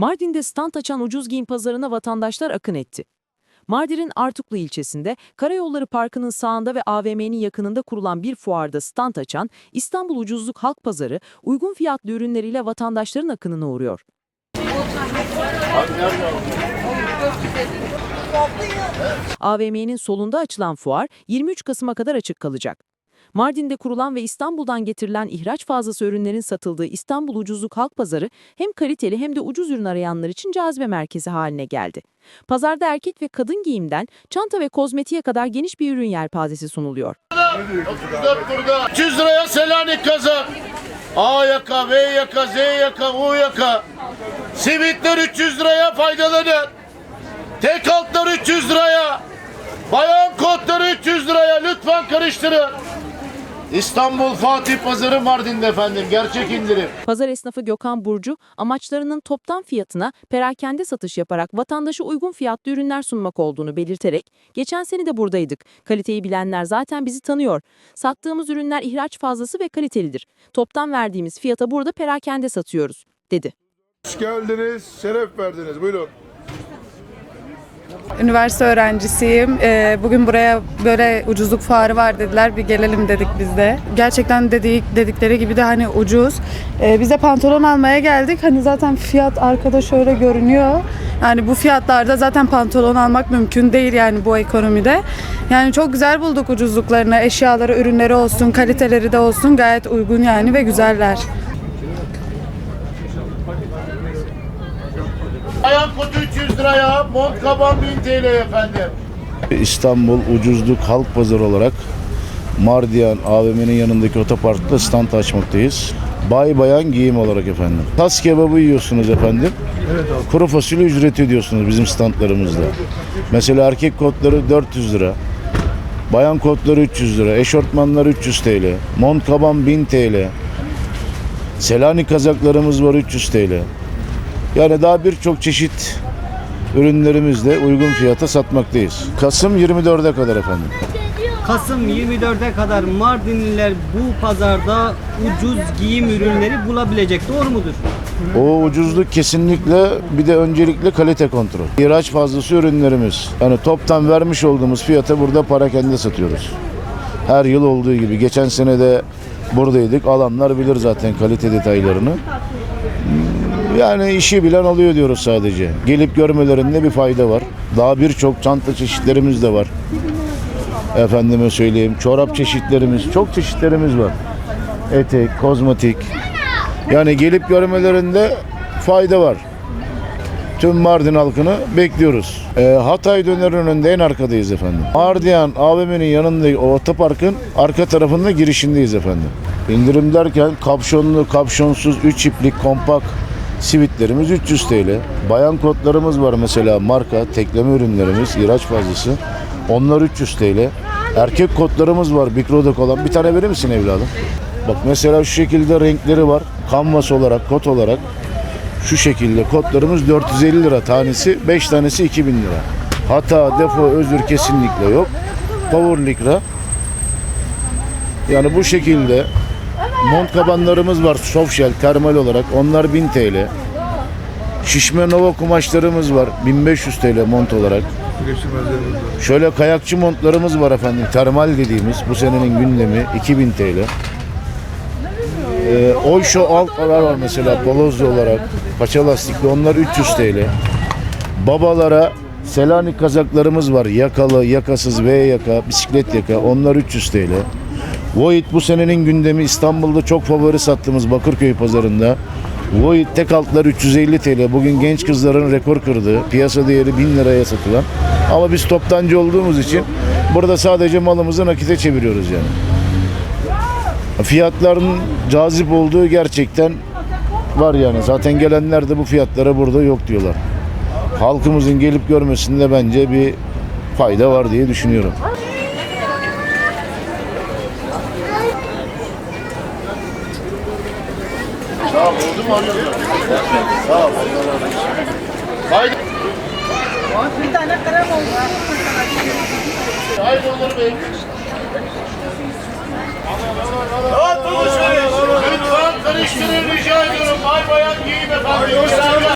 Mardin'de stand açan ucuz giyim pazarına vatandaşlar akın etti. Mardin'in Artuklu ilçesinde Karayolları Parkı'nın sağında ve AVM'nin yakınında kurulan bir fuarda stand açan İstanbul Ucuzluk Halk Pazarı uygun fiyatlı ürünleriyle vatandaşların akınına uğruyor. AVM'nin solunda açılan fuar 23 Kasım'a kadar açık kalacak. Mardin'de kurulan ve İstanbul'dan getirilen ihraç fazlası ürünlerin satıldığı İstanbul Ucuzluk Halk Pazarı hem kaliteli hem de ucuz ürün arayanlar için cazibe merkezi haline geldi. Pazarda erkek ve kadın giyimden çanta ve kozmetiğe kadar geniş bir ürün yelpazesi sunuluyor. 34 burada. 300 liraya Selanik kazak. A yaka, B yaka, Z yaka, U yaka. Simitler 300 liraya faydalanın. Tek altlar 300 liraya. Bayan kotları 300 liraya. Lütfen karıştırın. İstanbul Fatih Pazarı Mardin'de efendim. Gerçek indirim. Pazar esnafı Gökhan Burcu amaçlarının toptan fiyatına perakende satış yaparak vatandaşa uygun fiyatlı ürünler sunmak olduğunu belirterek geçen sene de buradaydık. Kaliteyi bilenler zaten bizi tanıyor. Sattığımız ürünler ihraç fazlası ve kalitelidir. Toptan verdiğimiz fiyata burada perakende satıyoruz, dedi. Hoş geldiniz, şeref verdiniz. Buyurun. Üniversite öğrencisiyim. Ee, Bugün buraya böyle ucuzluk fuarı var dediler. Bir gelelim dedik biz de. Gerçekten dedik, dedikleri gibi de hani ucuz. Ee, Biz de pantolon almaya geldik. Hani zaten fiyat arkada şöyle görünüyor. Yani bu fiyatlarda zaten pantolon almak mümkün değil yani bu ekonomide. Yani çok güzel bulduk ucuzluklarını. Eşyaları, ürünleri olsun, kaliteleri de olsun gayet uygun yani ve güzeller. Bayan kotu 300 liraya. Mont kaban 1000 TL efendim. İstanbul Ucuzluk Halk Pazarı olarak Mardiyan AVM'nin yanındaki otoparkta stand açmaktayız. Bay bayan giyim olarak efendim. Tas kebabı yiyorsunuz efendim. Evet abi. Kuru fasulye ücreti ödüyorsunuz bizim standlarımızda. Mesela erkek kotları 400 lira. Bayan kotları 300 lira. Eşortmanlar 300 TL. Mont kaban 1000 TL. Selanik kazaklarımız var 300 TL. Yani daha birçok çeşit ürünlerimizle uygun fiyata satmaktayız. Kasım 24'e kadar efendim. Kasım 24'e kadar Mardinliler bu pazarda ucuz giyim ürünleri bulabilecek. Doğru mudur? O ucuzluk kesinlikle bir de öncelikle kalite kontrol. İhraç fazlası ürünlerimiz. Yani toptan vermiş olduğumuz fiyata burada parakende satıyoruz. Her yıl olduğu gibi. Geçen sene de buradaydık. Alanlar bilir zaten kalite detaylarını. Yani işi bilen alıyor diyoruz sadece. Gelip görmelerinde bir fayda var. Daha birçok çanta çeşitlerimiz de var. Efendime söyleyeyim. Çorap çeşitlerimiz, çok çeşitlerimiz var. Etek, kozmetik. Yani gelip görmelerinde fayda var. Tüm Mardin halkını bekliyoruz. Ee, Hatay döner önünde en arkadayız efendim. Ardiyan AVM'nin yanındaki otoparkın arka tarafında girişindeyiz efendim. İndirim derken kapşonlu, kapşonsuz, 3 iplik, kompak sivitlerimiz 300 TL. Bayan kotlarımız var mesela marka, tekleme ürünlerimiz, ihraç fazlası. Onlar 300 TL. Erkek kotlarımız var mikrodok olan. Bir tane verir misin evladım? Bak mesela şu şekilde renkleri var. Kanvas olarak, kot olarak. Şu şekilde kotlarımız 450 lira tanesi, 5 tanesi 2000 lira. Hata, defo, özür kesinlikle yok. Power Lycra. Yani bu şekilde mont kabanlarımız var soft shell termal olarak. Onlar 1000 TL. Şişme Nova kumaşlarımız var 1500 TL mont olarak. Şöyle kayakçı montlarımız var efendim. Termal dediğimiz bu senenin gündemi 2000 TL. Ee, Oysho altlar var mesela polozlu olarak. Paça lastikli onlar 300 TL. Babalara Selanik kazaklarımız var. Yakalı, yakasız, V yaka, bisiklet yaka. Onlar 300 TL. Void bu senenin gündemi İstanbul'da çok favori sattığımız Bakırköy pazarında. Void tek altlar 350 TL. Bugün genç kızların rekor kırdığı, piyasa değeri 1000 liraya satılan. Ama biz toptancı olduğumuz için burada sadece malımızı nakite çeviriyoruz yani. Fiyatların cazip olduğu gerçekten var yani. Zaten gelenler de bu fiyatlara burada yok diyorlar. Halkımızın gelip görmesinde bence bir fayda var diye düşünüyorum. Sağ ol. Oldu mu arıyorsun? Sağ ol. Allah razı olsun. Haydi. Bir tane krem oldu. Haydi Onur Bey. Lütfen karıştırın rica ediyorum. Bay bayan giyin efendim.